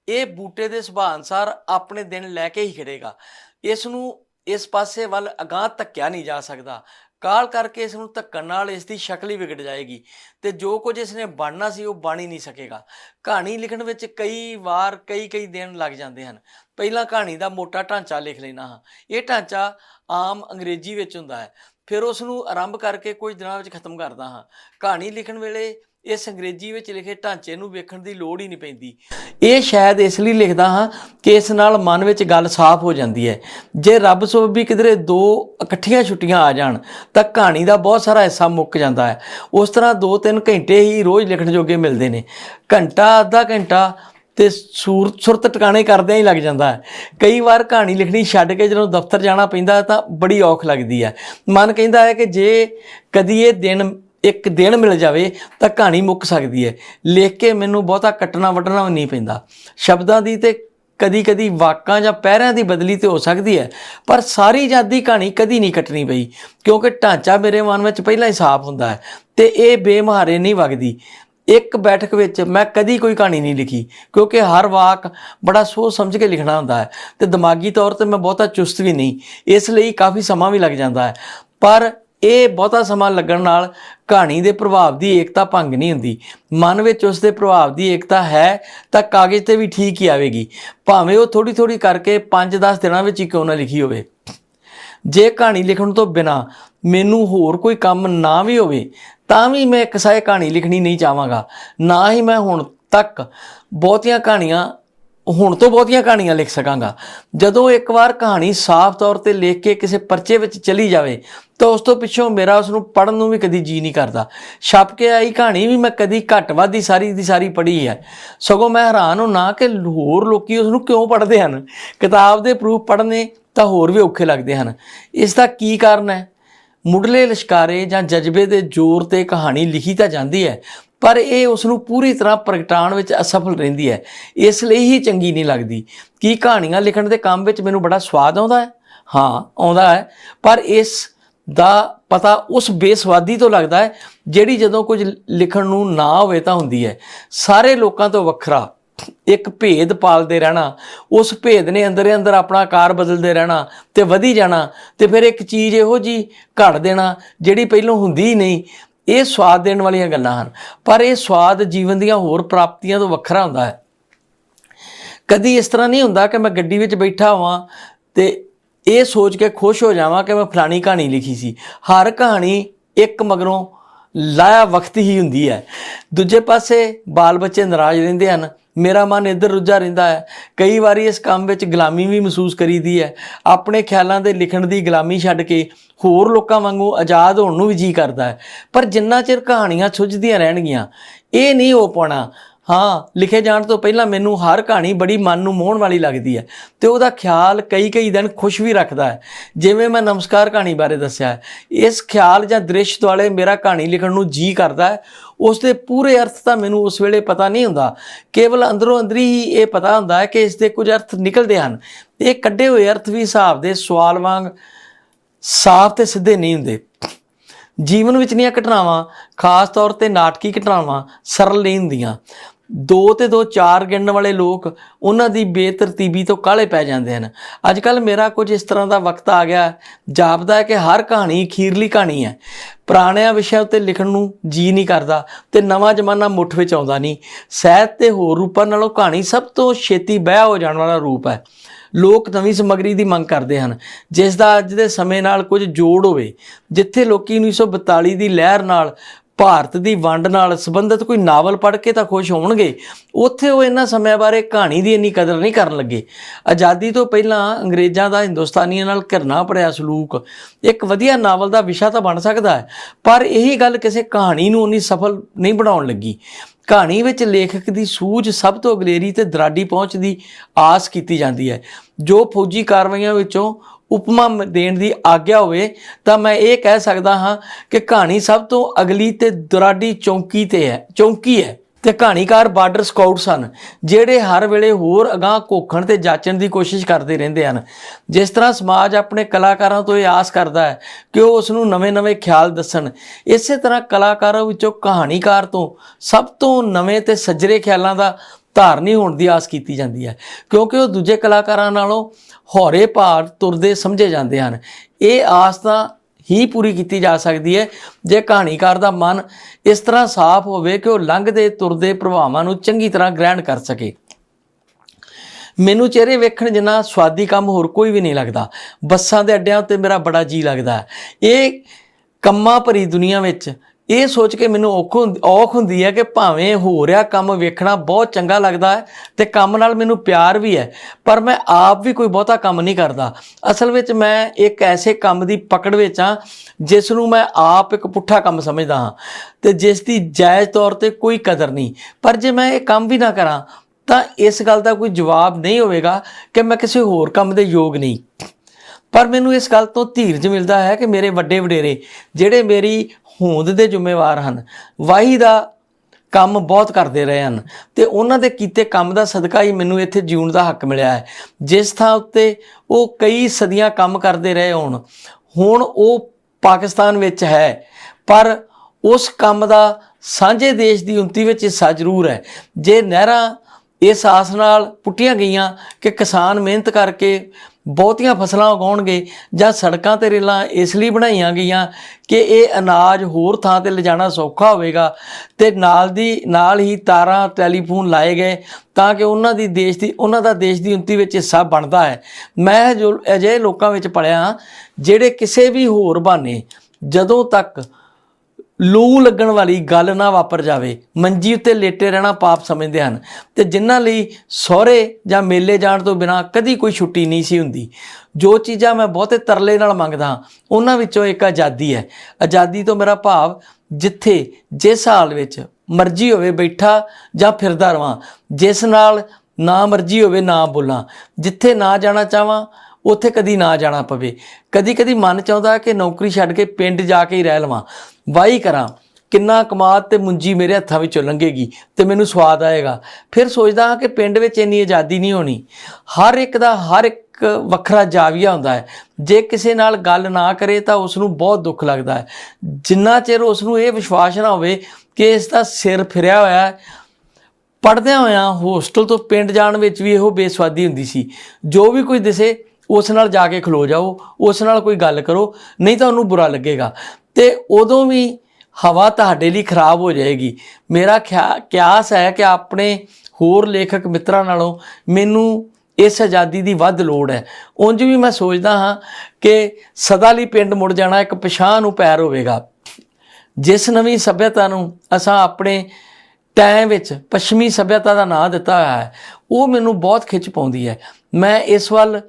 ਇਹ ਬੂਟੇ ਦੇ ਸੁਭਾਅ ਅਨਸਾਰ ਆਪਣੇ ਦਿਨ ਲੈ ਕੇ ਹੀ ਖਿੜੇਗਾ। ਇਸ ਨੂੰ ਇਸ ਪਾਸੇ ਵੱਲ ਅਗਾਂਹ ਧੱਕਿਆ ਨਹੀਂ ਜਾ ਸਕਦਾ। ਕਾਲ ਕਰਕੇ ਇਸ ਨੂੰ ਧੱਕਣ ਨਾਲ ਇਸ ਦੀ ਸ਼ਕਲ ਹੀ ਵਿਗੜ ਜਾਏਗੀ ਤੇ ਜੋ ਕੁਝ ਇਸ ਨੇ ਬਣਨਾ ਸੀ ਉਹ ਬਣ ਹੀ ਨਹੀਂ ਸਕੇਗਾ। ਕਹਾਣੀ ਲਿਖਣ ਵਿੱਚ ਕਈ ਵਾਰ ਕਈ ਕਈ ਦਿਨ ਲੱਗ ਜਾਂਦੇ ਹਨ। ਪਹਿਲਾਂ ਕਹਾਣੀ ਦਾ ਮੋਟਾ ਢਾਂਚਾ ਲਿਖ ਲੈਣਾ ਹਾਂ। ਇਹ ਢਾਂਚਾ ਆਮ ਅੰਗਰੇਜ਼ੀ ਵਿੱਚ ਹੁੰਦਾ ਹੈ। ਫਿਰ ਉਸ ਨੂੰ ਆਰੰਭ ਕਰਕੇ ਕੁਝ ਦਿਨਾਂ ਵਿੱਚ ਖਤਮ ਕਰਦਾ ਹਾਂ। ਕਹਾਣੀ ਲਿਖਣ ਵੇਲੇ ਇਸ ਅੰਗਰੇਜ਼ੀ ਵਿੱਚ ਲਿਖੇ ਢਾਂਚੇ ਨੂੰ ਵੇਖਣ ਦੀ ਲੋੜ ਹੀ ਨਹੀਂ ਪੈਂਦੀ। ਇਹ ਸ਼ਾਇਦ ਇਸ ਲਈ ਲਿਖਦਾ ਹਾਂ ਕਿ ਇਸ ਨਾਲ ਮਨ ਵਿੱਚ ਗੱਲ ਸਾਫ਼ ਹੋ ਜਾਂਦੀ ਹੈ। ਜੇ ਰੱਬ ਸੋ ਵੀ ਕਿਧਰੇ ਦੋ ਇਕੱਠੀਆਂ ਛੁੱਟੀਆਂ ਆ ਜਾਣ, ਤਾਂ ਕਹਾਣੀ ਦਾ ਬਹੁਤ ਸਾਰਾ ਹਿੱਸਾ ਮੁੱਕ ਜਾਂਦਾ ਹੈ। ਉਸ ਤਰ੍ਹਾਂ 2-3 ਘੰਟੇ ਹੀ ਰੋਜ਼ ਲਿਖਣ ਜੋਗੇ ਮਿਲਦੇ ਨੇ। ਘੰਟਾ, ਅੱਧਾ ਘੰਟਾ ਤੇ ਸੂਰਤ ਸੁਰਤ ਟਿਕਾਣੇ ਕਰਦਿਆਂ ਹੀ ਲੱਗ ਜਾਂਦਾ ਹੈ। ਕਈ ਵਾਰ ਕਹਾਣੀ ਲਿਖਣੀ ਛੱਡ ਕੇ ਜਦੋਂ ਦਫ਼ਤਰ ਜਾਣਾ ਪੈਂਦਾ ਤਾਂ ਬੜੀ ਔਖ ਲੱਗਦੀ ਹੈ। ਮਨ ਕਹਿੰਦਾ ਹੈ ਕਿ ਜੇ ਕਦੀ ਇਹ ਦਿਨ, ਇੱਕ ਦਿਨ ਮਿਲ ਜਾਵੇ ਤਾਂ ਕਹਾਣੀ ਮੁੱਕ ਸਕਦੀ ਹੈ। ਲਿਖ ਕੇ ਮੈਨੂੰ ਬਹੁਤਾ ਕੱਟਣਾ ਵੱਢਣਾ ਨਹੀਂ ਪੈਂਦਾ। ਸ਼ਬਦਾਂ ਦੀ ਤੇ ਕਦੀ ਕਦੀ ਵਾਕਾਂ ਜਾਂ ਪੈਰਿਆਂ ਦੀ ਬਦਲੀ ਤੇ ਹੋ ਸਕਦੀ ਹੈ, ਪਰ ਸਾਰੀ ਜਾਦੀ ਕਹਾਣੀ ਕਦੀ ਨਹੀਂ ਕੱਟਣੀ ਪਈ, ਕਿਉਂਕਿ ਢਾਂਚਾ ਮੇਰੇ ਮਨ ਵਿੱਚ ਪਹਿਲਾਂ ਹੀ ਸਾਫ਼ ਹੁੰਦਾ ਹੈ ਤੇ ਇਹ ਬੇਮਹਾਰੇ ਨਹੀਂ ਵਗਦੀ। ਇੱਕ ਬੈਠਕ ਵਿੱਚ ਮੈਂ ਕਦੀ ਕੋਈ ਕਹਾਣੀ ਨਹੀਂ ਲਿਖੀ, ਕਿਉਂਕਿ ਹਰ ਵਾਕ ਬੜਾ ਸੋਚ ਸਮਝ ਕੇ ਲਿਖਣਾ ਹੁੰਦਾ ਹੈ ਤੇ ਦਿਮਾਗੀ ਤੌਰ ਤੇ ਮੈਂ ਬਹੁਤਾ ਚੁਸਤ ਵੀ ਨਹੀਂ, ਇਸ ਲਈ ਕਾਫੀ ਸਮਾਂ ਵੀ ਲੱਗ ਜਾਂਦਾ ਹੈ। ਪਰ ਇਹ ਬਹੁਤਾ ਸਮਾਂ ਲੱਗਣ ਨਾਲ ਕਹਾਣੀ ਦੇ ਪ੍ਰਭਾਵ ਦੀ ਏਕਤਾ ਭੰਗ ਨਹੀਂ ਹੁੰਦੀ। ਮਨ ਵਿੱਚ ਉਸ ਦੇ ਪ੍ਰਭਾਵ ਦੀ ਏਕਤਾ ਹੈ ਤਾਂ ਕਾਗਜ਼ ਤੇ ਵੀ ਠੀਕ ਹੀ ਆਵੇਗੀ। ਭਾਵੇਂ ਉਹ ਥੋੜੀ ਥੋੜੀ ਕਰਕੇ 5-10 ਦਿਨਾਂ ਵਿੱਚ ਹੀ ਕਿਉਂ ਨਾ ਲਿਖੀ ਹੋਵੇ। ਜੇ ਕਹਾਣੀ ਲਿਖਣ ਤੋਂ ਬਿਨਾ ਮੈਨੂੰ ਹੋਰ ਕੋਈ ਕੰਮ ਨਾ ਵੀ ਹੋਵੇ ਤਾਂ ਵੀ ਮੈਂ ਇੱਕ ਸਾਏ ਕਹਾਣੀ ਲਿਖਣੀ ਨਹੀਂ ਚਾਹਾਂਗਾ। ਨਾ ਹੀ ਮੈਂ ਹੁਣ ਤੱਕ ਬਹੁਤੀਆਂ ਕਹਾਣੀਆਂ, ਹੁਣ ਤੋਂ ਬਹੁਤੀਆਂ ਕਹਾਣੀਆਂ ਲਿਖ ਸਕਾਂਗਾ। ਜਦੋਂ ਇੱਕ ਵਾਰ ਕਹਾਣੀ ਸਾਫ਼ ਤੌਰ ਤੇ ਲਿਖ ਕੇ ਕਿਸੇ ਪਰਚੇ ਵਿੱਚ ਚਲੀ ਜਾਵੇ, ਤਾਂ ਉਸ ਤੋਂ ਪਿੱਛੋਂ ਮੇਰਾ ਉਸ ਨੂੰ ਪੜਨ ਨੂੰ ਵੀ ਕਦੀ ਜੀ ਨਹੀਂ ਕਰਦਾ। ਛਪ ਕੇ ਆਈ ਕਹਾਣੀ ਵੀ ਮੈਂ ਕਦੀ ਘੱਟ ਵੱਧ ਸਾਰੀ ਦੀ ਸਾਰੀ ਪੜ੍ਹੀ ਹੈ। ਸਗੋਂ ਮੈਂ ਹੈਰਾਨ ਹੁੰਨਾ ਕਿ ਹੋਰ ਲੋਕੀ ਉਸ ਨੂੰ ਕਿਉਂ ਪੜ੍ਹਦੇ ਹਨ? ਕਿਤਾਬ ਦੇ ਪ੍ਰੂਫ ਪੜ੍ਹਨੇ ਤਾਂ ਹੋਰ ਵੀ ਔਖੇ ਲੱਗਦੇ ਹਨ। ਇਸ ਦਾ ਕੀ ਕਾਰਨ ਹੈ? ਮੁੱਢਲੇ ਲਿਸ਼ਕਾਰੇ ਜਾਂ ਜਜ਼ਬੇ ਦੇ ਜ਼ੋਰ ਤੇ ਕਹਾਣੀ ਲਿਖੀ ਤਾਂ ਜਾਂਦੀ ਹੈ, ਪਰ ਇਹ ਉਸ ਨੂੰ ਪੂਰੀ ਤਰ੍ਹਾਂ ਪ੍ਰਗਟਾਉਣ ਵਿੱਚ ਅਸਫਲ ਰਹਿੰਦੀ ਹੈ। ਇਸ ਲਈ ਹੀ ਚੰਗੀ ਨਹੀਂ ਲੱਗਦੀ ਕੀ ਕਹਾਣੀਆਂ ਲਿਖਣ ਦੇ ਕੰਮ ਵਿੱਚ ਮੈਨੂੰ ਬੜਾ ਸਵਾਦ ਆਉਂਦਾ ਹੈ। ਹਾਂ, ਆਉਂਦਾ ਹੈ, ਪਰ ਇਸ ਦਾ ਪਤਾ ਉਸ ਬੇਸਵਾਦੀ ਤੋਂ ਲੱਗਦਾ ਹੈ, ਜਿਹੜੀ ਜਦੋਂ ਕੁਝ ਲਿਖਣ ਨੂੰ ਨਾ ਹੋਵੇ ਤਾਂ ਹੁੰਦੀ ਹੈ। ਸਾਰੇ ਲੋਕਾਂ ਤੋਂ ਵੱਖਰਾ ਇੱਕ ਭੇਦ ਪਾਲਦੇ ਰਹਿਣਾ, ਉਸ ਭੇਦ ਨੇ ਅੰਦਰੇ ਅੰਦਰ ਆਪਣਾ ਆਕਾਰ ਬਦਲਦੇ ਰਹਿਣਾ ਤੇ ਵਧੀ ਜਾਣਾ ਤੇ ਫਿਰ ਇੱਕ ਚੀਜ਼ ਇਹੋ ਜੀ ਘੜ ਦੇਣਾ ਜਿਹੜੀ ਪਹਿਲਾਂ ਹੁੰਦੀ ਹੀ ਨਹੀਂ। ਇਹ ਸਵਾਦ ਦੇਣ ਵਾਲੀਆਂ ਗੱਲਾਂ ਹਨ, ਪਰ ਇਹ ਸਵਾਦ ਜੀਵਨ ਦੀਆਂ ਹੋਰ ਪ੍ਰਾਪਤੀਆਂ ਤੋਂ ਵੱਖਰਾ ਹੁੰਦਾ ਹੈ। ਕਦੀ ਇਸ ਤਰ੍ਹਾਂ ਨਹੀਂ ਹੁੰਦਾ ਕਿ ਮੈਂ ਗੱਡੀ ਵਿੱਚ ਬੈਠਾ ਹਾਂ ਤੇ ਇਹ ਸੋਚ ਕੇ ਖੁਸ਼ ਹੋ ਜਾਵਾਂ ਕਿ ਮੈਂ ਫਲਾਣੀ ਕਹਾਣੀ ਲਿਖੀ ਸੀ। ਹਰ ਕਹਾਣੀ ਇੱਕ ਮਗਰੋਂ ਲਾਇਆ ਵਕਤ ਹੀ ਹੁੰਦੀ ਹੈ। ਦੂਜੇ ਪਾਸੇ ਬਾਲ ਬੱਚੇ ਨਾਰਾਜ਼ ਰਹਿੰਦੇ ਹਨ। ਮੇਰਾ ਮਨ ਇੱਧਰ ਰੁੱਝਾ ਰਹਿੰਦਾ ਹੈ। ਕਈ ਵਾਰੀ ਇਸ ਕੰਮ ਵਿੱਚ ਗੁਲਾਮੀ ਵੀ ਮਹਿਸੂਸ ਕਰੀਦੀ ਹੈ। ਆਪਣੇ ਖਿਆਲਾਂ ਦੇ ਲਿਖਣ ਦੀ ਗੁਲਾਮੀ ਛੱਡ ਕੇ ਹੋਰ ਲੋਕਾਂ ਵਾਂਗੂ ਆਜ਼ਾਦ ਹੋਣ ਨੂੰ ਵੀ ਜੀ ਕਰਦਾ ਹੈ। ਪਰ ਜਿੰਨਾ ਚਿਰ ਕਹਾਣੀਆਂ ਸੁੱਝਦੀਆਂ ਰਹਿਣਗੀਆਂ, ਇਹ ਨਹੀਂ ਹੋ ਪਾਉਣਾ। ਹਾਂ, ਲਿਖੇ ਜਾਣ ਤੋਂ ਪਹਿਲਾਂ ਮੈਨੂੰ ਹਰ ਕਹਾਣੀ ਬੜੀ ਮਨ ਨੂੰ ਮੋਹਣ ਵਾਲੀ ਲੱਗਦੀ ਹੈ ਤੇ ਉਹਦਾ ਖਿਆਲ ਕਈ ਕਈ ਦਿਨ ਖੁਸ਼ ਵੀ ਰੱਖਦਾ ਹੈ। ਜਿਵੇਂ ਮੈਂ ਨਮਸਕਾਰ ਕਹਾਣੀ ਬਾਰੇ ਦੱਸਿਆ ਹੈ, ਇਸ ਖਿਆਲ ਜਾਂ ਦ੍ਰਿਸ਼ ਦੁਆਲੇ ਮੇਰਾ ਕਹਾਣੀ ਲਿਖਣ ਨੂੰ ਜੀ ਕਰਦਾ ਹੈ। ਉਸ ਦੇ ਪੂਰੇ ਅਰਥ ਤਾਂ ਮੈਨੂੰ ਉਸ ਵੇਲੇ ਪਤਾ ਨਹੀਂ ਹੁੰਦਾ। ਕੇਵਲ ਅੰਦਰੋਂ ਅੰਦਰੀ ਹੀ ਇਹ ਪਤਾ ਹੁੰਦਾ ਹੈ ਕਿ ਇਸ ਦੇ ਕੁਝ ਅਰਥ ਨਿਕਲਦੇ ਹਨ। ਇਹ ਕੱਢੇ ਹੋਏ ਅਰਥ ਵੀ ਹਿਸਾਬ ਦੇ ਸਵਾਲ ਵਾਂਗ ਸਾਫ਼ ਤੇ ਸਿੱਧੇ ਨਹੀਂ ਹੁੰਦੇ। ਜੀਵਨ ਵਿੱਚ ਦੀਆਂ ਘਟਨਾਵਾਂ, ਖਾਸ ਤੌਰ ਤੇ ਨਾਟਕੀ ਘਟਨਾਵਾਂ ਸਰਲ ਨਹੀਂ ਹੁੰਦੀਆਂ। ਦੋ ਤੇ ਦੋ ਚਾਰ ਗਿਣਨ ਵਾਲੇ ਲੋਕ ਉਹਨਾਂ ਦੀ ਬੇਤਰਤੀਬੀ ਤੋਂ ਕਾਹਲੇ ਪੈ ਜਾਂਦੇ ਹਨ। ਅੱਜ ਕੱਲ ਮੇਰਾ ਕੁਝ ਇਸ ਤਰ੍ਹਾਂ ਦਾ ਵਕਤ ਆ ਗਿਆ, ਜਾਪਦਾ ਹੈ ਕਿ ਹਰ ਕਹਾਣੀ ਅਖੀਰਲੀ ਕਹਾਣੀ ਹੈ। ਪੁਰਾਣਿਆਂ ਵਿਸ਼ਿਆਂ ਉੱਤੇ ਲਿਖਣ ਨੂੰ ਜੀ ਨਹੀਂ ਕਰਦਾ ਤੇ ਨਵਾਂ ਜ਼ਮਾਨਾ ਮੁੱਠ ਵਿੱਚ ਆਉਂਦਾ ਨਹੀਂ। ਸਾਹਿਤ ਤੇ ਹੋਰ ਰੂਪਾਂ ਨਾਲੋਂ ਕਹਾਣੀ ਸਭ ਤੋਂ ਛੇਤੀ ਬਹਿ ਹੋ ਜਾਣ ਵਾਲਾ ਰੂਪ ਹੈ। ਲੋਕ ਨਵੀਂ ਸਮੱਗਰੀ ਦੀ ਮੰਗ ਕਰਦੇ ਹਨ, ਜਿਸ ਦਾ ਅੱਜ ਦੇ ਸਮੇਂ ਨਾਲ ਕੁਝ ਜੋੜ ਹੋਵੇ। ਜਿੱਥੇ ਲੋਕੀ 1942 ਦੀ ਲਹਿਰ ਨਾਲ ਭਾਰਤ ਦੀ ਵੰਡ ਨਾਲ ਸੰਬੰਧਿਤ ਕੋਈ ਨਾਵਲ ਪੜ੍ਹ ਕੇ ਤਾਂ ਖੁਸ਼ ਹੋਣਗੇ। ਉੱਥੇ ਉਹ ਇਹਨਾਂ ਸਮਿਆਂ ਬਾਰੇ ਕਹਾਣੀ ਦੀ ਇੰਨੀ ਕਦਰ ਨਹੀਂ ਕਰਨ ਲੱਗੇ। ਆਜ਼ਾਦੀ ਤੋਂ ਪਹਿਲਾਂ ਅੰਗਰੇਜ਼ਾਂ ਦਾ ਹਿੰਦੁਸਤਾਨੀਆਂ ਨਾਲ ਘਿਰਨਾ ਭਰਿਆ ਸਲੂਕ ਇੱਕ ਵਧੀਆ ਨਾਵਲ ਦਾ ਵਿਸ਼ਾ ਤਾਂ ਬਣ ਸਕਦਾ ਹੈ, ਪਰ ਇਹੀ ਗੱਲ ਕਿਸੇ ਕਹਾਣੀ ਨੂੰ ਉਨੀ ਸਫਲ ਨਹੀਂ ਬਣਾਉਣ ਲੱਗੀ। ਕਹਾਣੀ ਵਿੱਚ ਲੇਖਕ ਦੀ ਸੂਝ ਸਭ ਤੋਂ ਅਗਲੇਰੀ ਤੇ ਦਰਾਡੀ ਪਹੁੰਚ ਦੀ ਆਸ ਕੀਤੀ ਜਾਂਦੀ ਹੈ। ਜੋ ਫੌਜੀ ਕਾਰਵਾਈਆਂ ਵਿੱਚੋਂ ਉਪਮਾ ਦੇਣ ਦੀ ਆਗਿਆ ਹੋਵੇ, ਤਾਂ ਮੈਂ ਇਹ ਕਹਿ ਸਕਦਾ ਹਾਂ ਕਿ ਕਹਾਣੀ ਸਭ ਤੋਂ ਅਗਲੀ ਤੇ ਦੁਰਾਡੀ ਚੌਂਕੀ ਤੇ ਹੈ ਚੌਂਕੀ ਹੈ। ਤੇ ਕਹਾਣੀਕਾਰ ਬਾਰਡਰ ਸਕਾਊਟ ਸਨ, ਜਿਹੜੇ ਹਰ ਵੇਲੇ ਹੋਰ ਅਗਾਹ ਕੋਖਣ ਤੇ ਜਾਚਣ ਦੀ ਕੋਸ਼ਿਸ਼ ਕਰਦੇ ਰਹਿੰਦੇ ਹਨ। ਜਿਸ ਤਰ੍ਹਾਂ ਸਮਾਜ ਆਪਣੇ ਕਲਾਕਾਰਾਂ ਤੋਂ ਇਹ ਆਸ ਕਰਦਾ ਹੈ ਕਿ ਉਹ ਉਸ ਨੂੰ ਨਵੇਂ-ਨਵੇਂ ਖਿਆਲ ਦੱਸਣ। ਇਸੇ ਤਰ੍ਹਾਂ ਕਲਾਕਾਰਾਂ ਵਿੱਚੋਂ ਕਹਾਣੀਕਾਰ ਤੋਂ ਸਭ ਤੋਂ ਨਵੇਂ ਤੇ ਸੱਜਰੇ ਖਿਆਲਾਂ ਦਾ ਧਾਰਨੀ ਹੋਣ ਦੀ ਆਸ ਕੀਤੀ ਜਾਂਦੀ ਹੈ, ਕਿਉਂਕਿ ਉਹ ਦੂਜੇ ਕਲਾਕਾਰਾਂ ਨਾਲੋਂ ਹੌਰੇ ਭਾਰ ਤੁਰਦੇ ਸਮਝੇ ਜਾਂਦੇ ਹਨ। ਇਹ ਆਸ ਤਾਂ ਹੀ ਪੂਰੀ ਕੀਤੀ ਜਾ ਸਕਦੀ ਹੈ। ਜੇ ਕਹਾਣੀਕਾਰ ਦਾ ਮਨ ਇਸ ਤਰ੍ਹਾਂ ਸਾਫ਼ ਹੋਵੇ ਕਿ ਉਹ ਲੰਘਦੇ ਤੁਰਦੇ ਪ੍ਰਭਾਵਾਂ ਨੂੰ ਚੰਗੀ ਤਰ੍ਹਾਂ ਗ੍ਰਹਿਣ ਕਰ ਸਕੇ। ਮੈਨੂੰ ਚਿਹਰੇ ਵੇਖਣ ਜਿੰਨਾ ਸਵਾਦੀ ਕੰਮ ਹੋਰ ਕੋਈ ਵੀ ਨਹੀਂ ਲੱਗਦਾ। ਬੱਸਾਂ ਦੇ ਅੱਡਿਆਂ ਉੱਤੇ ਮੇਰਾ ਬੜਾ ਜੀ ਲੱਗਦਾ। ਇਹ ਕੰਮਾਂ ਭਰੀ ਦੁਨੀਆ ਵਿੱਚ ਇਹ ਸੋਚ ਕੇ ਮੈਨੂੰ ਔਖ ਹੁੰਦੀ ਔਖ ਹੁੰਦੀ ਹੈ ਕਿ ਭਾਵੇਂ ਹੋ ਰਿਹਾ ਕੰਮ ਵੇਖਣਾ ਬਹੁਤ ਚੰਗਾ ਲੱਗਦਾ ਹੈ ਤੇ ਕੰਮ ਨਾਲ ਮੈਨੂੰ ਪਿਆਰ ਵੀ ਹੈ, ਪਰ ਮੈਂ ਆਪ ਵੀ ਕੋਈ ਬਹੁਤਾ ਕੰਮ ਨਹੀਂ ਕਰਦਾ। ਅਸਲ ਵਿੱਚ ਮੈਂ ਇੱਕ ਐਸੇ ਕੰਮ ਦੀ ਪਕੜ ਵਿੱਚ ਹਾਂ, ਜਿਸ ਨੂੰ ਮੈਂ ਆਪ ਇੱਕ ਪੁੱਠਾ ਕੰਮ ਸਮਝਦਾ ਹਾਂ ਤੇ ਜਿਸ ਦੀ ਜਾਇਜ਼ ਤੌਰ ਤੇ ਕੋਈ ਕਦਰ ਨਹੀਂ। ਪਰ ਜੇ ਮੈਂ ਇਹ ਕੰਮ ਵੀ ਨਾ ਕਰਾਂ, ਤਾਂ ਇਸ ਗੱਲ ਦਾ ਕੋਈ ਜਵਾਬ ਨਹੀਂ ਹੋਵੇਗਾ ਕਿ ਮੈਂ ਕਿਸੇ ਹੋਰ ਕੰਮ ਦੇ ਯੋਗ ਨਹੀਂ। ਪਰ ਮੈਨੂੰ ਇਸ ਗੱਲ ਤੋਂ ਧੀਰਜ ਮਿਲਦਾ ਹੈ ਕਿ ਮੇਰੇ ਵੱਡੇ ਵਡੇਰੇ, ਜਿਹੜੇ ਮੇਰੀ ਹੋਂਦ ਦੇ ਜ਼ਿੰਮੇਵਾਰ ਹਨ। ਵਾਹੀ ਦਾ ਕੰਮ ਬਹੁਤ ਕਰਦੇ ਰਹੇ ਹਨ ਤੇ ਉਹਨਾਂ ਦੇ ਕੀਤੇ ਕੰਮ ਦਾ ਸਦਕਾ ਹੀ ਮੈਨੂੰ ਇੱਥੇ ਜਿਉਣ ਦਾ ਹੱਕ ਮਿਲਿਆ ਹੈ। ਜਿਸ ਥਾਂ ਉੱਤੇ ਉਹ ਕਈ ਸਦੀਆਂ ਕੰਮ ਕਰਦੇ ਰਹੇ ਹੋਣ, ਹੁਣ ਉਹ ਪਾਕਿਸਤਾਨ ਵਿੱਚ ਹੈ। ਪਰ ਉਸ ਕੰਮ ਦਾ ਸਾਂਝੇ ਦੇਸ਼ ਦੀ ਉਨਤੀ ਵਿੱਚ ਹਿੱਸਾ ਜ਼ਰੂਰ ਹੈ। ਜੇ ਨਹਿਰਾਂ ਇਸ ਆਸ ਨਾਲ ਪੁੱਟੀਆਂ ਗਈਆਂ ਕਿ ਕਿਸਾਨ ਮਿਹਨਤ ਕਰਕੇ ਬਹੁਤੀਆਂ ਫਸਲਾਂ ਉਗਾਉਣਗੇ ਜਾਂ ਸੜਕਾਂ ਤੇ ਰੇਲਾਂ ਇਸ ਲਈ ਬਣਾਈਆਂ ਗਈਆਂ ਕਿ ਇਹ ਅਨਾਜ ਹੋਰ ਥਾਂ ਤੇ ਲਿਜਾਣਾ ਸੌਖਾ ਹੋਵੇਗਾ ਤੇ ਨਾਲ ਦੀ ਨਾਲ ਹੀ ਤਾਰਾਂ, ਟੈਲੀਫੋਨ ਲਾਏ ਗਏ ਤਾਂ ਕਿ ਉਹਨਾਂ ਦੀ ਦੇਸ਼ ਦੀ, ਉਹਨਾਂ ਦਾ ਦੇਸ਼ ਦੀ ਉਨਤੀ ਵਿੱਚ ਹਿੱਸਾ ਬਣਦਾ ਹੈ। ਮੈਂ ਜੋ ਅਜਿਹੇ ਲੋਕਾਂ ਵਿੱਚ ਪੜਿਆ ਜਿਹੜੇ ਕਿਸੇ ਵੀ ਹੋਰ ਬਹਾਨੇ ਜਦੋਂ ਤੱਕ ਲੂ ਲੱਗਣ ਵਾਲੀ ਗੱਲ ਨਾ ਵਾਪਰ ਜਾਵੇ। ਮੰਜੀ ਉੱਤੇ ਲੇਟੇ ਰਹਿਣਾ ਪਾਪ ਸਮਝਦੇ ਹਨ। ਤੇ ਜਿਨ੍ਹਾਂ ਲਈ ਸਹੁਰੇ ਜਾਂ ਮੇਲੇ ਜਾਣ ਤੋਂ ਬਿਨਾ ਕਦੀ ਕੋਈ ਛੁੱਟੀ ਨਹੀਂ ਸੀ ਹੁੰਦੀ। ਜੋ ਚੀਜ਼ਾਂ ਮੈਂ ਬਹੁਤੇ ਤਰਲੇ ਨਾਲ ਮੰਗਦਾ ਹਾਂ ਉਹਨਾਂ ਵਿੱਚੋਂ ਇੱਕ ਆਜ਼ਾਦੀ ਹੈ। ਆਜ਼ਾਦੀ ਤੋਂ ਮੇਰਾ ਭਾਵ, ਜਿੱਥੇ ਜਿਸ ਹਾਲ ਵਿੱਚ ਮਰਜ਼ੀ ਹੋਵੇ ਬੈਠਾ ਜਾਂ ਫਿਰਦਾ ਰਵਾਂ, ਜਿਸ ਨਾਲ ਨਾ ਮਰਜ਼ੀ ਹੋਵੇ ਨਾ ਬੋਲਾਂ, ਜਿੱਥੇ ਨਾ ਜਾਣਾ ਚਾਹਾਂ ਉੱਥੇ ਕਦੀ ਨਾ ਜਾਣਾ ਪਵੇ। ਕਦੀ ਕਦੀ ਮਨ ਚਾਹੁੰਦਾ ਕਿ ਨੌਕਰੀ ਛੱਡ ਕੇ ਪਿੰਡ ਜਾ ਕੇ ਹੀ ਰਹਿ ਲਵਾਂ। ਵਾਹੀ ਕਰਾਂ, ਕਿੰਨਾ ਕਮਾਦ ਤੇ ਮੁੰਜੀ ਮੇਰੇ ਹੱਥਾਂ ਵਿੱਚੋਂ ਲੰਘੇਗੀ ਤੇ ਮੈਨੂੰ ਸਵਾਦ ਆਏਗਾ। ਫਿਰ ਸੋਚਦਾ ਹਾਂ ਕਿ ਪਿੰਡ ਵਿੱਚ ਇੰਨੀ ਆਜ਼ਾਦੀ ਨਹੀਂ ਹੋਣੀ। ਹਰ ਇੱਕ ਦਾ ਹਰ ਇੱਕ ਵੱਖਰਾ ਜਾਵੀਆ ਹੁੰਦਾ ਹੈ। ਜੇ ਕਿਸੇ ਨਾਲ ਗੱਲ ਨਾ ਕਰੇ ਤਾਂ ਉਸ ਨੂੰ ਬਹੁਤ ਦੁੱਖ ਲੱਗਦਾ ਹੈ। ਜਿੰਨਾ ਚਿਰ ਉਸ ਨੂੰ ਇਹ ਵਿਸ਼ਵਾਸ ਨਾ ਹੋਵੇ ਕਿ ਇਸ ਦਾ ਸਿਰ ਫਿਰਿਆ ਹੋਇਆ ਹੈ ਪੜਦਿਆਂ ਹੋਇਆਂ ਹੋਸਟਲ ਤੋਂ ਪਿੰਡ ਜਾਣ ਵਿੱਚ ਵੀ ਇਹੋ ਬੇਸਵਾਦੀ ਹੁੰਦੀ ਸੀ। ਜੋ ਵੀ ਕੋਈ ਦਿਸੇ ਉਸ ਨਾਲ ਜਾ ਕੇ ਖਲੋ ਜਾਓ, ਉਸ ਨਾਲ ਕੋਈ ਗੱਲ ਕਰੋ, ਨਹੀਂ ਤਾਂ ਉਹਨੂੰ ਬੁਰਾ ਲੱਗੇਗਾ। ਤੇ ਉਦੋਂ ਵੀ ਹਵਾ ਤੁਹਾਡੇ ਲਈ ਖਰਾਬ ਹੋ ਜਾਏਗੀ। ਮੇਰਾ ਖਿਆ- ਕਿਆਸ ਹੈ ਕਿ ਆਪਣੇ ਹੋਰ ਲੇਖਕ ਮਿੱਤਰਾਂ ਨਾਲੋਂ ਮੈਨੂੰ ਇਸ ਆਜ਼ਾਦੀ ਦੀ ਵੱਧ ਲੋੜ ਹੈ। ਉਂਝ ਵੀ ਮੈਂ ਸੋਚਦਾ ਹਾਂ ਕਿ ਸਦਾ ਲਈ ਪਿੰਡ ਮੁੜ ਜਾਣਾ ਇੱਕ ਪਛਾਣ ਨੂੰ ਪੈਰ ਹੋਵੇਗਾ। ਜਿਸ ਨਵੀਂ ਸਭਿਅਤਾ ਨੂੰ ਅਸਾਂ ਆਪਣੇ ਟਾਈਮ ਵਿੱਚ ਪੱਛਮੀ ਸਭਿਅਤਾ ਦਾ ਨਾਂ ਦਿੱਤਾ ਹੋਇਆ ਹੈ, ਉਹ ਮੈਨੂੰ ਬਹੁਤ ਖਿੱਚ ਪਾਉਂਦੀ ਹੈ। ਮੈਂ ਇਸ ਵੱਲ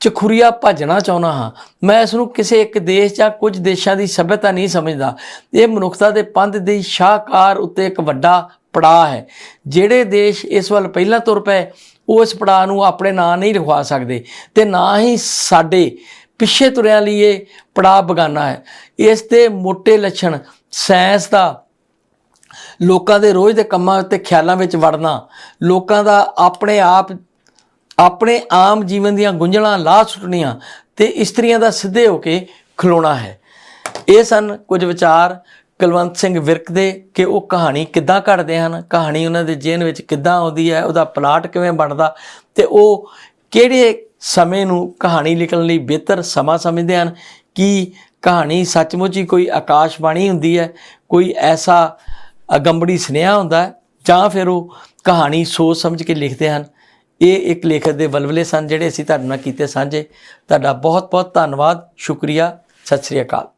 ਚਖੁਰੀਆ ਭੱਜਣਾ ਚਾਹੁੰਦਾ ਹਾਂ। ਮੈਂ ਇਸ ਨੂੰ ਕਿਸੇ ਇੱਕ ਦੇਸ਼ ਜਾਂ ਕੁਝ ਦੇਸ਼ਾਂ ਦੀ ਸਭਿਅਤਾ ਨਹੀਂ ਸਮਝਦਾ। ਇਹ ਮਨੁੱਖਤਾ ਦੇ ਪੰਧ ਦੀ ਸ਼ਾਹਕਾਰ ਉੱਤੇ ਇੱਕ ਵੱਡਾ ਪੜਾਅ ਹੈ। ਜਿਹੜੇ ਦੇਸ਼ ਇਸ ਵੱਲ ਪਹਿਲਾਂ ਤੁਰ ਪਏ, ਉਹ ਇਸ ਪੜਾਅ ਨੂੰ ਆਪਣੇ ਨਾਂ ਨਹੀਂ ਲਿਖਵਾ ਸਕਦੇ ਤੇ ਨਾ ਹੀ ਸਾਡੇ ਪਿੱਛੇ ਤੁਰਿਆਂ ਲਈ ਇਹ ਪੜਾਅ ਬਗਾਨਾ ਹੈ। ਇਸ ਦੇ ਮੋٹے ਲੱਛਣ ਸਾਇੰਸ ਦਾ, ਲੋਕਾਂ ਦੇ ਰੋਜ਼ ਦੇ ਕੰਮਾਂ ਤੇ ਖਿਆਲਾਂ ਵਿੱਚ ਵੜਨਾ, ਲੋਕਾਂ ਦਾ ਆਪਣੇ ਆਪ ਆਪਣੇ ਆਮ ਜੀਵਨ ਦੀਆਂ ਗੁੰਝਲਾਂ, ਲਾਹ ਸੁੱਟਣੀਆਂ ਤੇ ਇਸਤਰੀਆਂ ਦਾ ਸਿੱਧੇ ਹੋ ਕੇ ਖਲੋਣਾ ਹੈ। ਇਹ ਸਨ ਕੁਝ ਵਿਚਾਰ ਕੁਲਵੰਤ ਸਿੰਘ ਵਿਰਕ ਦੇ ਕਿ ਉਹ ਕਹਾਣੀ ਕਿੱਦਾਂ ਘੜਦੇ ਹਨ, ਕਹਾਣੀ ਉਹਨਾਂ ਦੇ ਜੇਨ ਵਿੱਚ ਕਿੱਦਾਂ ਆਉਂਦੀ ਹੈ, ਉਹਦਾ ਪਲਾਟ ਕਿਵੇਂ ਬਣਦਾ ਤੇ ਉਹ ਕਿਹੜੇ ਸਮੇਂ ਨੂੰ ਕਹਾਣੀ ਲਿਖਣ ਲਈ ਬਿਹਤਰ ਸਮਾਂ ਸਮਝਦੇ ਹਨ, ਕਿ ਕਹਾਣੀ ਸੱਚਮੁੱਚ ਹੀ ਕੋਈ ਆਕਾਸ਼ਬਾਣੀ ਹੁੰਦੀ ਹੈ, ਕੋਈ ਐਸਾ ਅਗੰਬੜੀ ਸੁਨੇਹਾ ਹੁੰਦਾ ਜਾਂ ਫਿਰ ਉਹ ਕਹਾਣੀ ਸੋਚ ਸਮਝ ਕੇ ਲਿਖਦੇ ਹਨ। ਇਹ ਇੱਕ ਲੇਖਕ ਦੇ ਬਲਬਲੇ ਸਨ ਜਿਹੜੇ ਅਸੀਂ ਤੁਹਾਡੇ ਨਾਲ ਕੀਤੇ ਸਾਂਝੇ। ਤੁਹਾਡਾ ਬਹੁਤ ਬਹੁਤ ਧੰਨਵਾਦ। ਸ਼ੁਕਰੀਆ। ਸਤਿ ਸ੍ਰੀ ਅਕਾਲ।